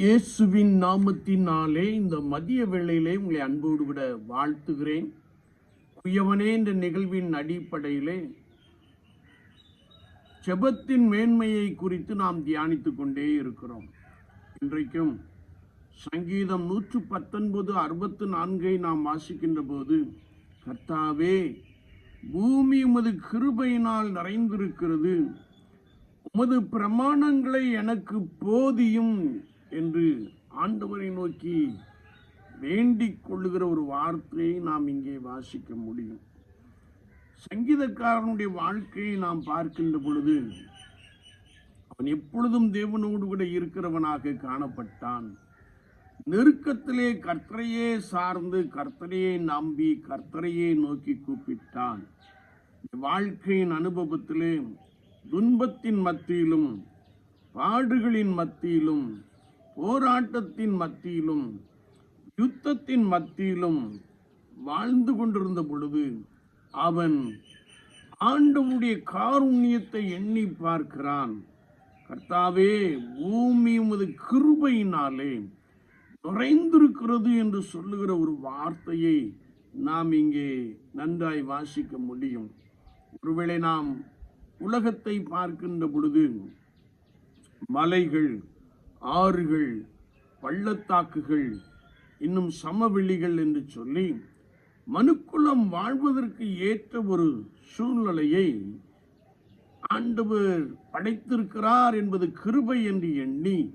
இயேசுவின் நாமத்தினாலே இந்த மதிய வேளையிலே உங்களை அன்போடு விட வாழ்த்துகிறேன். குயவனே என்ற நிகழ்வின் அடிப்படையிலே ஜெபத்தின் மேன்மையை குறித்து நாம் தியானித்து கொண்டே இருக்கிறோம். இன்றைக்கும் சங்கீதம் நூற்று பத்தொன்பது அறுபத்து நான்கை நாம் வாசிக்கின்ற போது கர்த்தாவே பூமி உமது கிருபையினால் நிறைந்திருக்கிறது. உமது பிரமாணங்களை எனக்கு போதியும். என்று ஆண்டவரை நோக்கி வேண்டிக் கொள்ளுகிற ஒரு வார்த்தையை நாம் இங்கே வாசிக்க முடியும். சங்கீதக்காரனுடைய வாழ்க்கையை நாம் பார்க்கின்ற பொழுது அவன் எப்பொழுதும் தேவனோடு கூட இருக்கிறவனாக காணப்பட்டான். நெருக்கத்திலே கர்த்தரையே சார்ந்து கர்த்தரையே நம்பி கர்த்தரையே நோக்கி கூப்பிட்டான். வாழ்க்கையின் அனுபவத்திலே துன்பத்தின் மத்தியிலும் பாடுகளின் மத்தியிலும் போராட்டத்தின் மத்தியிலும் யுத்தத்தின் மத்தியிலும் வாழ்ந்து கொண்டிருந்த பொழுது அவன் ஆண்டவுடைய காருண்யத்தை எண்ணி பார்க்கிறான். கர்த்தாவே பூமி உமது கிருபையினாலே நிறைந்திருக்கிறது என்று சொல்லுகிற ஒரு வார்த்தையை நாம் இங்கே நன்றாய் வாசிக்க முடியும். ஒருவேளை நாம் உலகத்தை பார்க்கின்ற பொழுது மலைகள் ஆறுகள் பள்ளத்தாக்குகள் இன்னும் சமவெளிகள் என்று சொல்லி மனுக்குலம் வாழ்வதற்கு ஏற்ற ஒரு சூழ்நிலையை ஆண்டவர் படைத்திருக்கிறார் என்பது கிருபை என்று எண்ணி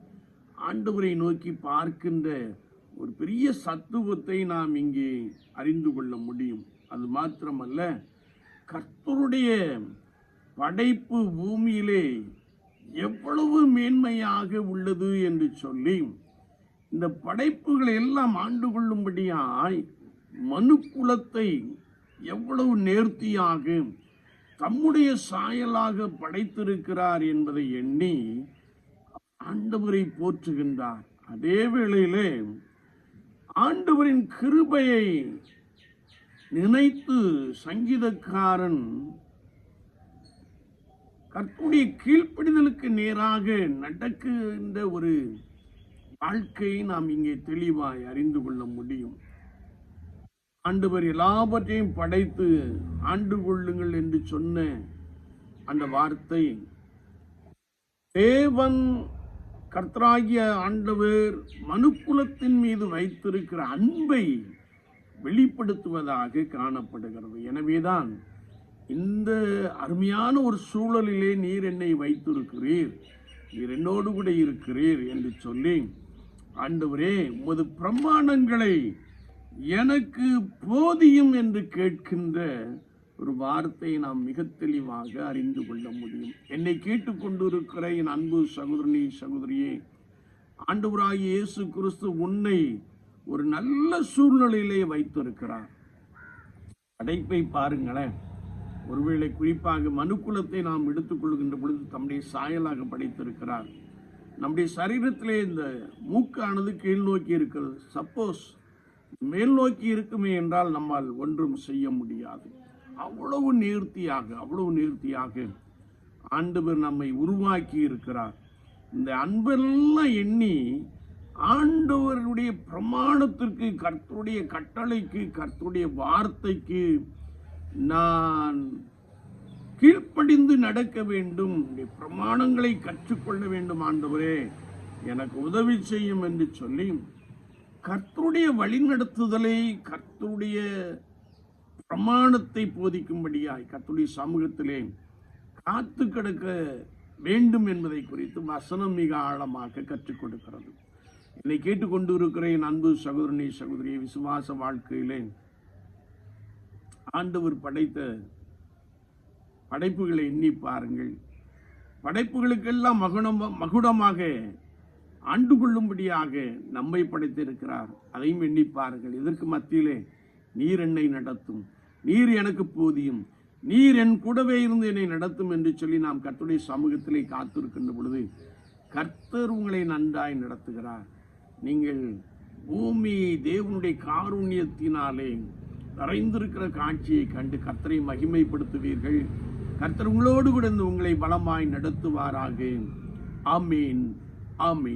ஆண்டவரை நோக்கி பார்க்கின்ற ஒரு பெரிய சத்துவத்தை நாம் இங்கே அறிந்து கொள்ள முடியும். அது மாத்திரமல்ல கர்த்தருடைய படைப்பு பூமியிலே எவ்வளவு மேன்மையாக உள்ளது என்று சொல்லி இந்த படைப்புகளை எல்லாம் ஆண்டு கொள்ளும்படியாய் மனுக்குலத்தை எவ்வளவு நேர்த்தியாக தம்முடைய சாயலாக படைத்திருக்கிறார் என்பதை எண்ணி ஆண்டவரை போற்றுகின்றார். அதே வேளையிலே ஆண்டவரின் கிருபையை நினைத்து சங்கீதக்காரன் கற்புடைய கீழ்ப்படிதலுக்கு நேராக நடக்கின்ற ஒரு வாழ்க்கையை நாம் இங்கே தெளிவாய் அறிந்து கொள்ள முடியும். ஆண்டவர் எல்லாவற்றையும் படைத்து ஆண்டு கொள்ளுங்கள் என்று சொன்ன அந்த வார்த்தை. தேவன் கர்த்தராகிய ஆண்டவர் மனுக்குலத்தின் மீது வைத்திருக்கிற அன்பை வெளிப்படுத்துவதாக காணப்படுகிறது. எனவேதான் இந்த அருமையான ஒரு சூழலிலே நீர் என்னை வைத்திருக்கிறீர். நீர் என்னோடு கூட இருக்கிறீர் என்று சொல்லி ஆண்டவரே உமது பிரமாணங்களை எனக்கு போதியும் என்று கேட்கின்ற ஒரு வார்த்தையை நாம் மிக தெளிவாக அறிந்து கொள்ள முடியும். என்னை கேட்டுக்கொண்டிருக்கிற என் அன்பு சகோதரனி சகோதரியே ஆண்டவராக இயேசு கிறிஸ்து உன்னை ஒரு நல்ல சூழ்நிலையிலே வைத்திருக்கிறார். அடைப்பை பாருங்களேன். ஒருவேளை குறிப்பாக மனுக்குலத்தை நாம் எடுத்துக்கொள்கின்ற பொழுது தம்முடைய சாயலாக படைத்திருக்கிறார். நம்முடைய சரீரத்திலே இந்த மூக்கானது கீழ் நோக்கி இருக்கிறது. சப்போஸ் மேல் நோக்கி இருக்குமே என்றால் நம்மால் ஒன்றும் செய்ய முடியாது. அவ்வளவு நேர்த்தியாக அவ்வளவு நேர்த்தியாக ஆண்டவர் நம்மை உருவாக்கி இருக்கிறார். இந்த அன்பெல்லாம் எண்ணி ஆண்டவருடைய பிரமாணத்திற்கு கர்த்தருடைய கட்டளைக்கு கர்த்தருடைய வார்த்தைக்கு நான் கீழ்ப்படிந்து நடக்க வேண்டும் பிரமாணங்களை கற்றுக்கொள்ள வேண்டும் ஆண்டவரே எனக்கு உதவி செய்யும் என்று சொல்லி கர்த்தருடைய வழிநடத்துதலை கர்த்தருடைய பிரமாணத்தை போதிக்கும்படியாய் கர்த்தருடைய சமூகத்திலே காத்து கிடக்க வேண்டும் என்பதை குறித்து வசனம் மிக ஆழமாக கற்றுக் கொடுக்கிறது. என்னை கேட்டுக்கொண்டு இருக்கிறேன் அன்பு சகோதரனை சகோதரியை விசுவாச வாழ்க்கையிலே ஆண்டவர் படைத்த படைப்புகளை எண்ணி பாருங்கள். படைப்புகளுக்கெல்லாம் மகுடம் மகுடமாக ஆண்டு கொள்ளும்படியாக நம்மை படைத்திருக்கிறார். அதையும் எண்ணி பாருங்கள். இதற்கு மத்தியிலே நீர் என்னை நடத்தும். நீர் எனக்கு போதியும். நீர் என் கூடவே இருந்து என்னை நடத்தும் என்று சொல்லி நாம் கர்த்தருடைய சமூகத்திலே காத்திருக்கின்ற பொழுது கர்த்தர் உங்களை நன்றாய் நடத்துகிறார். நீங்கள் பூமி தேவனுடைய காருண்யத்தினாலே நிறைந்திருக்கிற காட்சியை கண்டு கர்த்தரை மகிமைப்படுத்துவீர்கள். கர்த்தர் உங்களோடு கூட இருந்து உங்களை பலமாய் நடத்துவாராக. ஆமீன். ஆமீன்.